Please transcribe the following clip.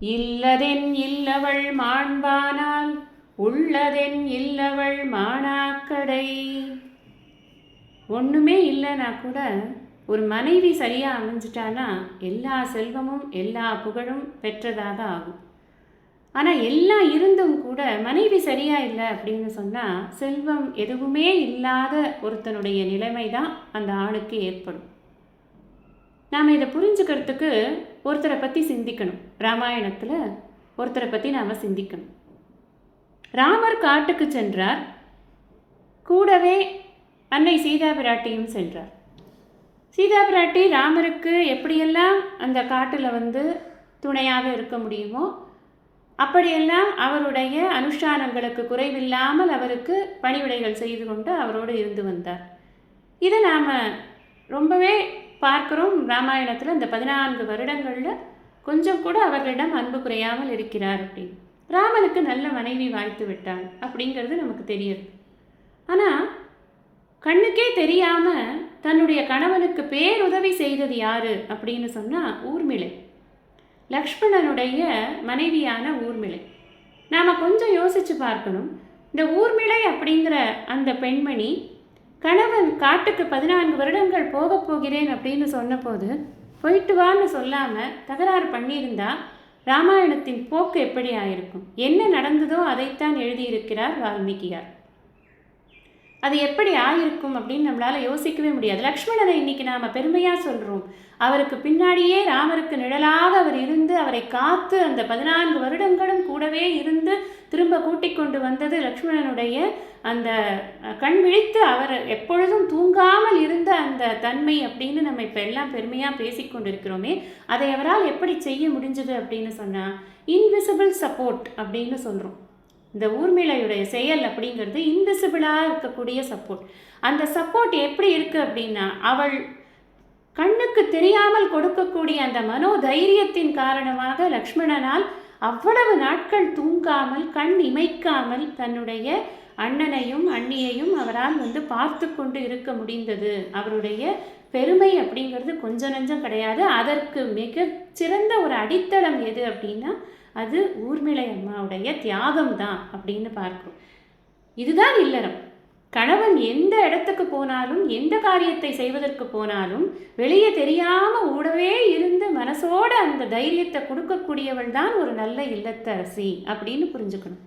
இல்லதென் இல்லவள் மாண்பானால் உள்ளதென் இல்லவள் மாணாக்கடை ஒன்றுமே இல்லைனா கூட ஒரு மனைவி சரியாக அமைஞ்சிட்டானா எல்லா செல்வமும் எல்லா புகழும் பெற்றதாக ஆகும். ஆனால் எல்லாம் இருந்தும் கூட மனைவி சரியாக இல்லை அப்படின்னு சொன்னால் செல்வம் எதுவுமே இல்லாத ஒருத்தனுடைய நிலைமை தான் அந்த ஆணுக்கு ஏற்படும். நாம் இதை புரிஞ்சுக்கிறதுக்கு ஒருத்தரை பற்றி சிந்திக்கணும். ராமாயணத்தில் ஒருத்தரை பற்றி நாம் சிந்திக்கணும். ராமர் காட்டுக்கு சென்றார். கூடவே அன்னை சீதா பிராட்டியும் சென்றார். சீதா பிராட்டி ராமருக்கு எப்படியெல்லாம் அந்த காட்டில் வந்து துணையாக இருக்க முடியுமோ அப்படியெல்லாம் அவருடைய அனுஷ்டானங்களுக்கு குறைவில்லாமல் அவருக்கு பணிவிடைகள் செய்து கொண்டு அவரோடு இருந்து வந்தார். இதை நாம் ரொம்பவே பார்க்கிறோம். ராமாயணத்தில் இந்த பதினான்கு வருடங்களில் கொஞ்சம் கூட அவர்களிடம் அன்பு குறையாமல் இருக்கிறார் அப்படின்னு. ராமனுக்கு நல்ல மனைவி வாய்த்து விட்டாள் அப்படிங்கிறது நமக்கு தெரியுது. ஆனால் கண்ணுக்கே தெரியாமல் தன்னுடைய கணவனுக்கு பேருதவி செய்தது யாரு அப்படின்னு சொன்னால் ஊர்மிளை. லக்ஷ்மணனுடைய மனைவியான ஊர்மிளை. நாம் கொஞ்சம் யோசித்து பார்க்கணும். இந்த ஊர்மிளை அப்படிங்கிற அந்த பெண்மணி கணவன் காட்டுக்கு பதினான்கு வருடங்கள் போகப் போகிறேன் அப்படின்னு சொன்னபோது போயிட்டு வான்னு சொல்லாமல் தகராறு பண்ணியிருந்தா ராமாயணத்தின் போக்கு எப்படி ஆயிருக்கும்? என்ன நடந்ததோ அதைத்தான் எழுதியிருக்கிறார் வால்மீகியார். அது எப்படி ஆயிருக்கும்? அப்படின்னு நம்மளால யோசிக்கவே முடியாது. லக்ஷ்மணனை இன்னைக்கு நாம பெருமையாக சொல்கிறோம் அவருக்கு பின்னாடியே ராமருக்கு நிழலாக அவர் இருந்து அவரை காத்து அந்த பதினான்கு வருடங்களும் கூடவே இருந்து திரும்ப கூட்டிக் கொண்டு வந்தது லக்ஷ்மணனுடைய அந்த கண் விழித்து அவர் எப்பொழுதும் தூங்காமல் இருந்த அந்த தன்மை அப்படின்னு நம்ம இப்போ எல்லாம் பெருமையாக பேசிக்கொண்டிருக்கிறோமே அதை அவரால் எப்படி செய்ய முடிஞ்சது அப்படின்னு சொன்னால் இன்விசிபிள் சப்போர்ட் அப்படின்னு சொல்கிறோம் இந்த ஊர்மிளையுடைய செயல் அப்படிங்கிறது இன்விசிபிளாக இருக்கக்கூடிய சப்போர்ட் அந்த சப்போர்ட் எப்படி இருக்குது அப்படின்னா அவள் கண்ணுக்கு தெரியாமல் கொடுக்கக்கூடிய அந்த மனோதைரியத்தின் காரணமாக லக்ஷ்மணனால் அவ்வளவு நாட்கள் தூங்காமல் கண் இமைக்காமல் தன்னுடைய அண்ணனையும் அண்ணியையும் அவரால் வந்து பார்த்து கொண்டு இருக்க முடிந்தது. அவருடைய பெருமை அப்படிங்கிறது கொஞ்சம் நஞ்சம் கிடையாது. அதற்கு மிக சிறந்த ஒரு அடித்தளம் எது அப்படின்னா அது ஊர்மிளை அம்மாவுடைய தியாகம் தான் அப்படின்னு பார்க்கிறோம். இதுதான் இல்லறம். கணவன் எந்த இடத்துக்கு போனாலும் எந்த காரியத்தை செய்வதற்கு போனாலும் வெளியே தெரியாம கூடவே இருந்து மனசோட அந்த தைரியத்தை கொடுக்கக்கூடியவள் தான் ஒரு நல்ல இல்லத்தரசி அப்படின்னு புரிஞ்சுக்கணும்.